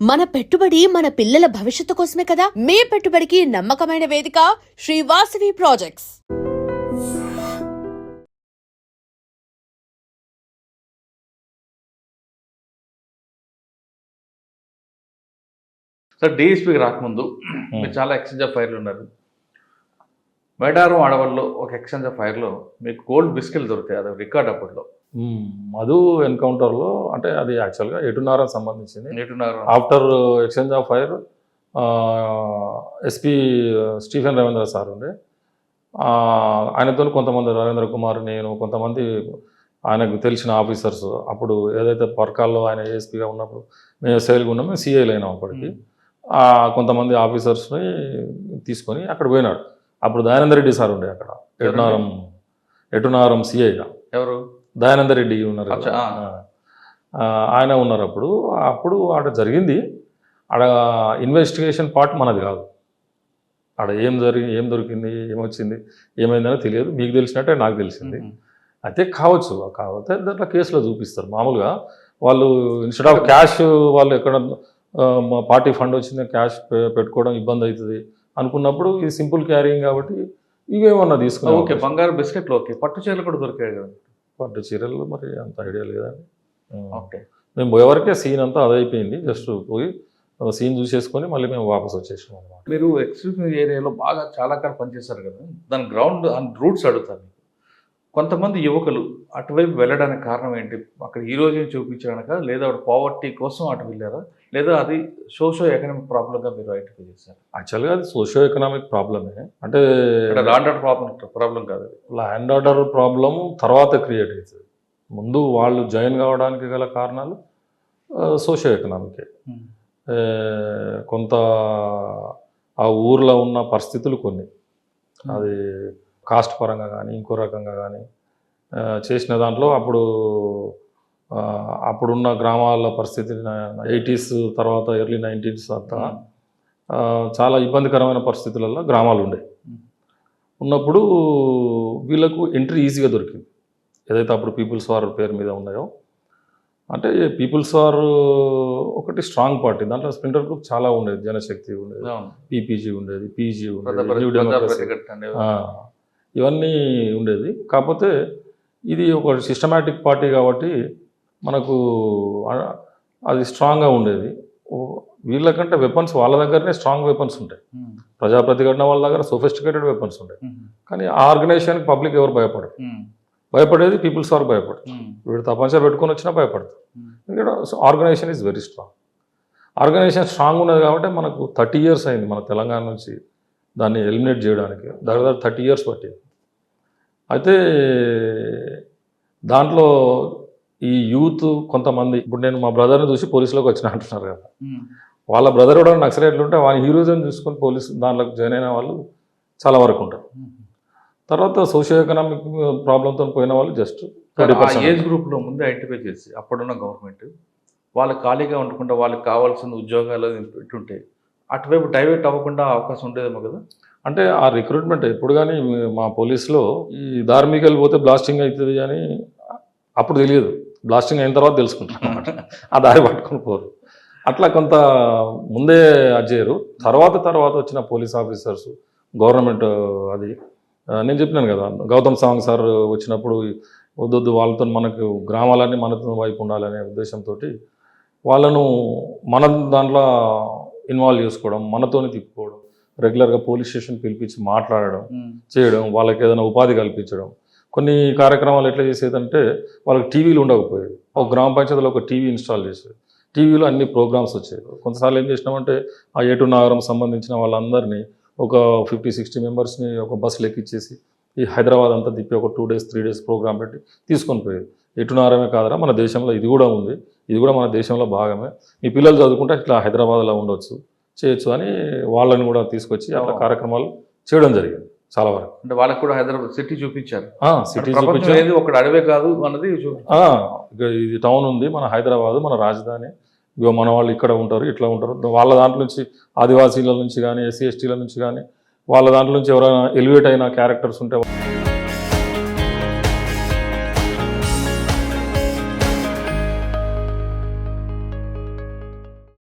మన పెట్టుబడి మన పిల్లల భవిష్యత్తు కోసమే కదా? మీ పెట్టుబడికి నమ్మకమైన వేదిక శ్రీవాసవి ప్రాజెక్ట్స్ సార్ డిఎస్పీకి రాకముందు మీరు చాలా ఎక్స్చేంజ్ ఆఫ్ ఫైర్లు ఉన్నారు. మేడారం అడవుల్లో ఒక ఎక్స్చేంజ్ ఆఫ్ ఫైర్లో మీకు గోల్డ్ బిస్కెట్లు దొరుకుతాయి. అది రికార్డ్ అప్పట్లో. మధు ఎన్కౌంటర్లో అంటే అది యాక్చువల్గా ఎటున్నారా సంబంధించింది. నేటున్నారు after exchange of fire SP Stephen Ravindra sir ఉండే. ఆయనతో కొంతమంది రవీంద్ర కుమార్ నేను కొంతమంది ఆయనకు తెలిసిన ఆఫీసర్స్. అప్పుడు ఏదైతే పర్కాల్లో ఆయన ఏఎస్పీగా ఉన్నప్పుడు మేము ఎస్ఐలుగా ఉన్నాం మేము సిఐలు అయినాం అప్పటికి. కొంతమంది ఆఫీసర్స్ని తీసుకొని అక్కడ పోయినాడు. అప్పుడు దయానంద రెడ్డి సార్ ఉండే అక్కడ. ఎటునారం ఎటునారం సిఐగా. ఎవరు? దయానంద రెడ్డి ఉన్నారు ఆయన ఉన్నారు అప్పుడు. అప్పుడు ఆడ జరిగింది. ఆడ ఇన్వెస్టిగేషన్ పార్ట్ మనది కాదు. ఆడ ఏం జరిగి ఏం దొరికింది ఏమొచ్చింది ఏమైందనో తెలియదు. మీకు తెలిసినట్టే నాకు తెలిసింది. అయితే కావచ్చు. కాకపోతే దాంట్లో కేసులో చూపిస్తారు. మామూలుగా వాళ్ళు ఇన్స్టెడ్ ఆఫ్ క్యాష్ వాళ్ళు ఎక్కడ పార్టీ ఫండ్ వచ్చింది క్యాష్ పెట్టుకోవడం ఇబ్బంది అవుతుంది అనుకున్నప్పుడు ఇది సింపుల్ క్యారింగ్ కాబట్టి ఇవేమన్నా తీసుకున్నా ఓకే బంగారు బిస్కెట్లు ఓకే. పట్టు చీరలు కూడా దొరికాయి కదా. పట్టు చీరలు మరి అంత ఐడియా లేదండి. ఓకే. మేము పోయేవరకే సీన్ అంతా అదైపోయింది. జస్ట్ పోయి సీన్ చూసేసుకొని మళ్ళీ మేము వాపస్ వచ్చేసాం అనమాట మీరు ఎక్స్క్లూజివ్ ఏరియాలో బాగా చాలా కాలం పనిచేశారు కదా. దాని గ్రౌండ్ రూట్స్ అడుగుతాను కొంతమంది యువకులు అటువైపు వెళ్ళడానికి కారణం ఏంటి? అక్కడ హీరోజన్ చూపించడానిక? లేదా అక్కడ పావర్టీ కోసం అటు వెళ్ళారా? లేదా అది సోషో ఎకనామిక్ ప్రాబ్లంగా మీరు ఐడెంటిఫై చేశారు? యాక్చువల్గా అది సోషియో ఎకనామిక్ ప్రాబ్లమే అంటే ఇక్కడ law and order problem problem కాదు. ల్యాండ్ ఆర్డర్ ప్రాబ్లం తర్వాత క్రియేట్ అవుతుంది ముందు వాళ్ళు జాయిన్ కావడానికి గల కారణాలు సోషియో ఎకనామికే ఏ, కొంత ఆ ఊర్లో ఉన్న పరిస్థితులు కొన్ని. అది కాస్ట్ పరంగా కానీ ఇంకో రకంగా కానీ చేసిన దాంట్లో అప్పుడు అప్పుడున్న గ్రామాల పరిస్థితి ఎయిటీస్ తర్వాత ఎర్లీ నైంటీస్ అంతా చాలా ఇబ్బందికరమైన పరిస్థితులలో గ్రామాలు ఉండే. ఉన్నప్పుడు వీళ్ళకు ఎంట్రీ ఈజీగా దొరికింది. ఏదైతే అప్పుడు పీపుల్స్ వార్ పేరు మీద ఉన్నాయో అంటే పీపుల్స్ వార్ ఒకటి స్ట్రాంగ్ పార్టీ. దాంట్లో స్ప్రింటర్ గ్రూప్ చాలా ఉండేది. జనశక్తి ఉండేది. పీపీజీ ఉండేది పీజీ ఉండేది న్యూ డెమోక్రసీ. ఇవన్నీ ఉండేది. కాకపోతే ఇది ఒక సిస్టమేటిక్ పార్టీ కాబట్టి మనకు అది స్ట్రాంగ్గా ఉండేది. వీళ్ళకంటే వెపన్స్ వాళ్ళ దగ్గరనే స్ట్రాంగ్ వెపన్స్ ఉంటాయి. ప్రజా ప్రతిఘటన వాళ్ళ దగ్గర సొఫిస్టికేటెడ్ వెపన్స్ ఉంటాయి. కానీ ఆ ఆర్గనైజేషన్కి పబ్లిక్ ఎవరు భయపడరు. భయపడేది పీపుల్స్ వారు భయపడరు. ఉమ్, వీడు తపంచ పెట్టుకొని వచ్చినా భయపడతారు ఉమ్. ఇక్కడ organisation is very strong organisation strong ఉన్నది కాబట్టి మనకు థర్టీ ఇయర్స్ అయింది మన తెలంగాణ నుంచి దాన్ని ఎలిమినేట్ చేయడానికి. దగ్గర థర్టీ ఇయర్స్ పట్టింది. అయితే దాంట్లో ఈ యూత్ కొంతమంది ఇప్పుడు నేను మా బ్రదర్ని చూసి పోలీసులోకి వచ్చిన అంటున్నారు కదా. వాళ్ళ బ్రదర్ కూడా నక్సలైట్లు ఉంటే వాళ్ళ హీరోజన్ చూసుకొని పోలీసు దాంట్లోకి జాయిన్ అయిన వాళ్ళు చాలా వరకు ఉంటారు. తర్వాత సోషియో ఎకనామిక్ ప్రాబ్లంతో పోయిన వాళ్ళు జస్ట్ ఏజ్ గ్రూప్లో ముందే ఐడెంటిఫై చేసి అప్పుడున్న గవర్నమెంట్ వాళ్ళు ఖాళీగా ఉండకుండా వాళ్ళకి కావాల్సిన ఉద్యోగాలు పెట్టుంటే అటువైపు డైవర్ట్ అవ్వకుండా అవకాశం ఉండేదేమో కదా అంటే ఆ రిక్రూట్మెంట్ ఎప్పుడు కానీ మా పోలీస్లో ఈ ధార్మికలు పోతే బ్లాస్టింగ్ అవుతుంది అని అప్పుడు తెలియదు. బ్లాస్టింగ్ అయిన తర్వాత తెలుసుకుంటాను ఆ దారి పట్టుకొని పోరు. అట్లా కొంత ముందే అది చేయరు. తర్వాత తర్వాత వచ్చిన పోలీస్ ఆఫీసర్స్ గవర్నమెంట్ అది నేను చెప్పినాను కదా గౌతమ్ సాంగ్ సార్ వచ్చినప్పుడు వద్దొద్దు వాళ్ళతో మనకు గ్రామాలన్నీ మనతో వైపు ఉండాలనే ఉద్దేశంతో వాళ్ళను మన దాంట్లో ఇన్వాల్వ్ చేసుకోవడం మనతోనే తిప్పుకోవడం రెగ్యులర్గా పోలీస్ స్టేషన్ పిలిపించి మాట్లాడడం చేయడం వాళ్ళకి ఏదైనా ఉపాధి కల్పించడం. కొన్ని కార్యక్రమాలు ఎట్లా చేసేదంటే వాళ్ళకి టీవీలు ఉండకపోయేది ఒక గ్రామ పంచాయతీలో ఒక టీవీ ఇన్స్టాల్ చేసేది. టీవీలో అన్ని ప్రోగ్రామ్స్ వచ్చేవి. కొంతసార్లు ఏం చేసినామంటే ఆ ఏటు నగరం సంబంధించిన వాళ్ళందరినీ ఒక ఫిఫ్టీ సిక్స్టీ మెంబర్స్ని ఒక బస్సులు ఎక్కిచ్చేసి ఈ హైదరాబాద్ అంతా తిప్పి ఒక two days three days programme పెట్టి తీసుకొని పోయేది. ఎటు నగరమే కాదరా మన దేశంలో ఇది కూడా ఉంది. ఇది కూడా మన దేశంలో భాగమే. మీ పిల్లలు చదువుకుంటే ఇట్లా హైదరాబాద్లో ఉండొచ్చు. చేయొచ్చు అని వాళ్ళని కూడా తీసుకొచ్చి అట్లా. కార్యక్రమాలు చేయడం జరిగింది చాలా వరకు. అంటే వాళ్ళకి కూడా హైదరాబాద్ సిటీ చూపించారు. సిటీ ప్రపంచం చూపించాం ఏది ఒక అడవే కాదు అన్నది ఇది టౌన్ ఉంది మన హైదరాబాద్ మన రాజధాని. ఇగో మన వాళ్ళు ఇక్కడ ఉంటారు ఇట్లా ఉంటారు. వాళ్ళ దాంట్లో నుంచి ఆదివాసీల నుంచి కానీ ఎస్సీ ఎస్టీల నుంచి కానీ వాళ్ళ దాంట్లో నుంచి ఎవరైనా ఎలివేట్ అయిన క్యారెక్టర్స్ ఉంటే